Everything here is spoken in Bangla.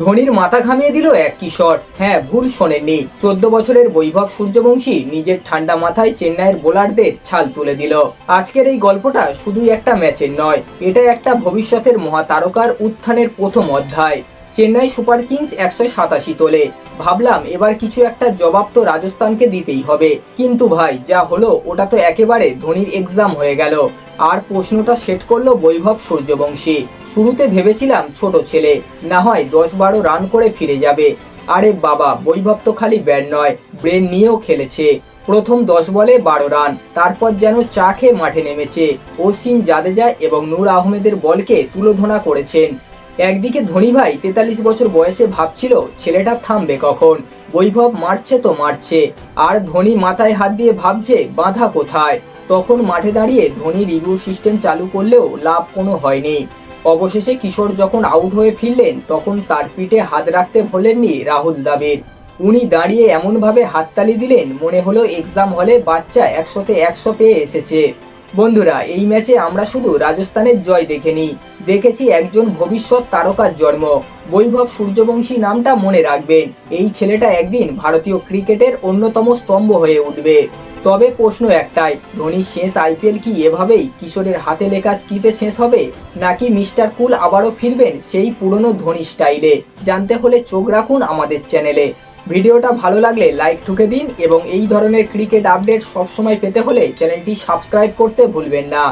ধোনির মাথা ঘামিয়ে দিল এক কিশোর। হ্যাঁ ভুল শোনেননি। চোদ্দ বছরের বৈভব সূর্যবংশী নিজের ঠান্ডা মাথায় চেন্নাইয়ের বোলারদের ছাল তুলে দিল। আজকের এই গল্পটা শুধুই একটা ম্যাচের নয়, এটা একটা ভবিষ্যতের মহাতারকার উত্থানের প্রথম অধ্যায়। চেন্নাই সুপার কিংস একশো সাতাশি তোলে। ভাবলাম এবার কিছু একটা জবাব তো রাজস্থানকে দিতেই হবে। কিন্তু ভাই, যা হলো, ওটা তো একেবারে ধোনির এক্সাম হয়ে গেল। আর প্রশ্নটা সেট করল বৈভব সূর্যবংশী। শুরুতে ভেবেছিলাম ছোট ছেলে, না হয় দশ বারো রান করে ফিরে যাবে। আরে বাবা, বৈভব তো খালি ব্যাট নয় ব্রেন নিয়েও খেলেছে। প্রথম দশ বলে বারো রান তারপর যেন চা খেয়ে মাঠে নেমেছে। অশ্বিন জাদেজা এবং নূর আহমেদের বলকে তুলোধনা করেছেন। একদিকে ধোনি ভাই তেতাল্লিশ বছর বয়সে ভাবছিল, ছেলেটা থামবে কখন? বৈভব মারছে তো মারছে, আর ধোনি মাথায় হাত দিয়ে ভাবছে, বাঁধা কোথায়? তখন মাঠে দাঁড়িয়ে ধোনি রিভিউ সিস্টেম চালু করলেও লাভ কোনো হয়নি। অবশেষে কিশোর যখন আউট হয়ে ফিরলেন, তখন তার পিঠে হাত রাখতে ভোলেননি রাহুল দ্রাবিড়। উনি দাঁড়িয়ে এমনভাবে হাততালি দিলেন, মনে হলো এক্সাম হলে বাচ্চা একশোতে একশো পেয়ে এসেছে। বন্ধুরা, এই ম্যাচে আমরা শুধু রাজস্থানের জয় দেখেনি। দেখেছি একজন ভবিষ্যৎ তারকার জন্ম। বৈভব সূর্যবংশী নামটা মনে রাখবেন। এই ছেলেটা একদিন ভারতীয় ক্রিকেটের অন্যতম স্তম্ভ হয়ে উঠবে। তবে প্রশ্ন একটাই, ধোনির শেষ আইপিএল কি এভাবেই কিশোরের হাতে লেখা স্কিপে শেষ হবে? নাকি মিস্টার কুল আবারও ফিরবেন সেই পুরনো ধোনি স্টাইলে? জানতে হলে চোখ রাখুন আমাদের চ্যানেলে। ভিডিওটা ভালো লাগলে লাইক ঠুকে দিন এবং এই ধরনের ক্রিকেট আপডেট সবসময় পেতে হলে চ্যানেলটি সাবস্ক্রাইব করতে ভুলবেন না।